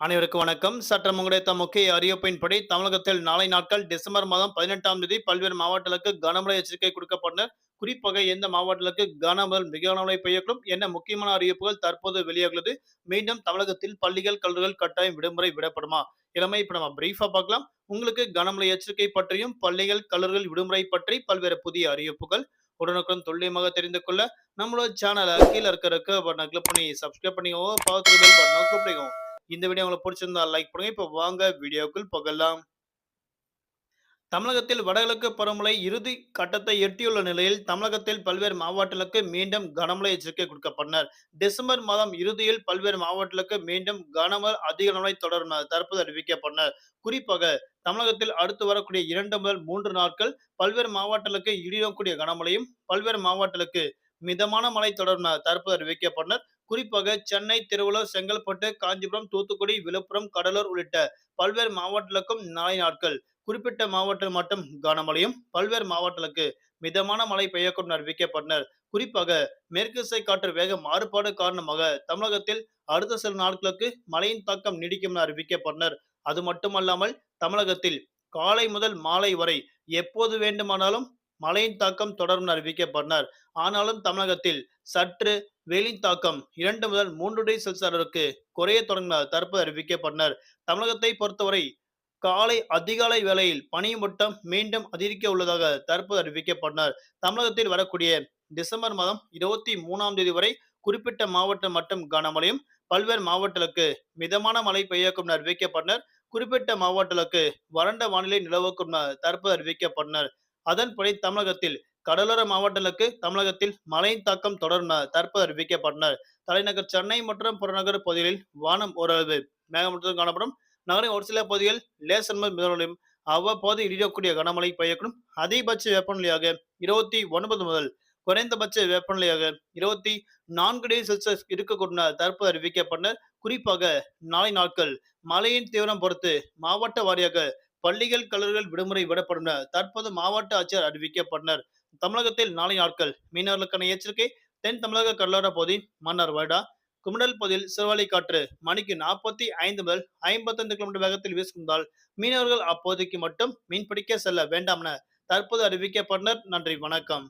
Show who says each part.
Speaker 1: அனைவருக்கும் வணக்கம். சற்றம் கிடைத்த முக்கிய அறிவிப்பின்படி தமிழகத்தில் நாளை நாட்கள் டிசம்பர் மாதம் பதினெட்டாம் தேதி பல்வேறு மாவட்டங்களுக்கு கனமழை எச்சரிக்கை கொடுக்கப்பட்ட குறிப்பாக எந்த மாவட்டங்களுக்கு கனமழை மிக கனமழை பெய்யக்கூடும் என்ன முக்கியமான அறிவிப்புகள் தற்போது வெளியாகிறது மீண்டும் தமிழகத்தில் பள்ளிகள் கல்லூரிகள் கட்டாயம் விடுமுறை விடப்படுமா? இளமை இப்ப நம்ம பிரீஃபா பார்க்கலாம். உங்களுக்கு கனமழை எச்சரிக்கை பற்றியும் பள்ளிகள் கல்லூரிகள் விடுமுறை பற்றி பல்வேறு புதிய அறிவிப்புகள் உடனுக்குடன் துல்லியமாக தெரிந்து கொள்ள நம்மளோட சேனலை கீழே இருக்கிற பட்டனை கிளிக் பண்ணி சப்ஸ்கிரைப் பண்ணிக்கோங்க. பார்த்து பட்டனை கிளிக் பண்ணிக்கோங்க. இந்த வீடியோ உங்களுக்கு பிடிச்சிருந்தா லைக் பண்ணுங்க. இப்போ வாங்க வீடியோக்குள் போகலாம். தமிழகத்தில் வடகிழக்கு பருவமழை இறுதி கட்டத்தை எட்டியுள்ள நிலையில் தமிழகத்தில் பல்வேறு மாவட்டங்களுக்கு மீண்டும் கனமழை எச்சரிக்கை கொடுக்கப்பட்டனர். டிசம்பர் மாதம் இறுதியில் பல்வேறு மாவட்டங்களுக்கு மீண்டும் கனமழை அதிக மழை தொடரும் தற்போது அறிவிக்கப்பட்டனர் குறிப்பாக தமிழகத்தில் அடுத்து வரக்கூடிய இரண்டு முதல் மூன்று நாட்கள் பல்வேறு மாவட்டங்களுக்கு இடியக்கூடிய கனமழையும் பல்வேறு மாவட்டங்களுக்கு மிதமான மழை தொடரும் தற்போது அறிவிக்கப்பட்டனர் குறிப்பாக சென்னை திருவள்ளூர் செங்கல்பட்டு காஞ்சிபுரம் தூத்துக்குடி விழுப்புரம் கடலூர் உள்ளிட்ட பல்வேறு மாவட்டங்களுக்கும் நாளை நாட்கள். குறிப்பிட்ட மாவட்டம் மட்டும் கனமழையும் பல்வேறு மாவட்டங்களுக்கு மிதமான மழை பெய்யக்கும் அறிவிக்கப்பட்டனர். குறிப்பாக மேற்கு திசை காற்று வேக மாறுபாடு காரணமாக தமிழகத்தில் அடுத்த சில நாட்களுக்கு மழையின் தாக்கம் நீடிக்கும் என அறிவிக்கப்பட்டனர். அது மட்டுமல்லாமல் தமிழகத்தில் காலை முதல் மாலை வரை எப்போது வேண்டுமானாலும் மழையின் தாக்கம் தொடரும் அறிவிக்கப்பட்டனர். ஆனாலும் தமிழகத்தில் சற்று வெயிலின் தாக்கம் இரண்டு முதல் மூன்று டிகிரி செல்சியஸ் அளவிற்கு குறைய தொடங்கினார். தற்போது அறிவிக்கப்பட்டனர். தமிழகத்தை பொறுத்தவரை காலை அதிகாலை வேளையில் பனிமூட்டம் மீண்டும் அதிகரிக்க உள்ளதாக தற்போது அறிவிக்கப்பட்டனர். தமிழகத்தில் வரக்கூடிய டிசம்பர் மாதம் இருபத்தி மூணாம் தேதி வரை குறிப்பிட்ட மாவட்டம் மட்டும் கனமழையும் பல்வேறு மாவட்டங்களுக்கு மிதமான மழை பெய்யக்கும் அறிவிக்கப்பட்டனர். குறிப்பிட்ட மாவட்டங்களுக்கு வறண்ட வானிலை நிலவுக்கும் தற்போது அறிவிக்கப்பட்டனர். அதன்படி தமிழகத்தில் கடலோர மாவட்டங்களுக்கு தமிழகத்தில் மழையின் தாக்கம் தொடர்ந்த தற்போது அறிவிக்கப்பட்டனர் தலைநகர் சென்னை மற்றும் புறநகர் பகுதிகளில் வானம் ஓரளவு மேகமூட்டத்துடன் காணப்படும். நகரின் ஒரு சில பகுதிகள் லேசர் முதல் மிதமலையும் அவ்வப்போது இடியக்கூடிய கனமழை பெய்யக்கூடும். அதிகபட்ச வெப்பநிலையாக இருபத்தி ஒன்பது முதல் குறைந்தபட்ச வெப்பநிலையாக இருபத்தி நான்கு டிகிரி செல்சியஸ் இருக்கக்கூடிய தற்போது அறிவிக்கப்பட்ட குறிப்பாக நாளை நாட்கள் மழையின் தீவிரம் பொறுத்து மாவட்ட வாரியாக பள்ளிகள் கல்லூரிகள் விடுமுறை விடப்படும் தற்போது மாவட்ட ஆட்சியர் அறிவிக்கப்பட்டனர் தமிழகத்தில் நாளை நாட்கள் மீனவர்களுக்கான எச்சரிக்கை. தென் தமிழக கடலோர பகுதி மன்னார் வைடா குமடல் பகுதியில் சிறுவாலை காற்று மணிக்கு நாற்பத்தி ஐந்து முதல் ஐம்பத்தைந்து கிலோமீட்டர் வேகத்தில் வீசுவதால் மீனவர்கள் அப்போதைக்கு மட்டும் மீன்பிடிக்க செல்ல வேண்டாம் என தற்போது அறிவிக்கப்பட்டனர் நன்றி வணக்கம்.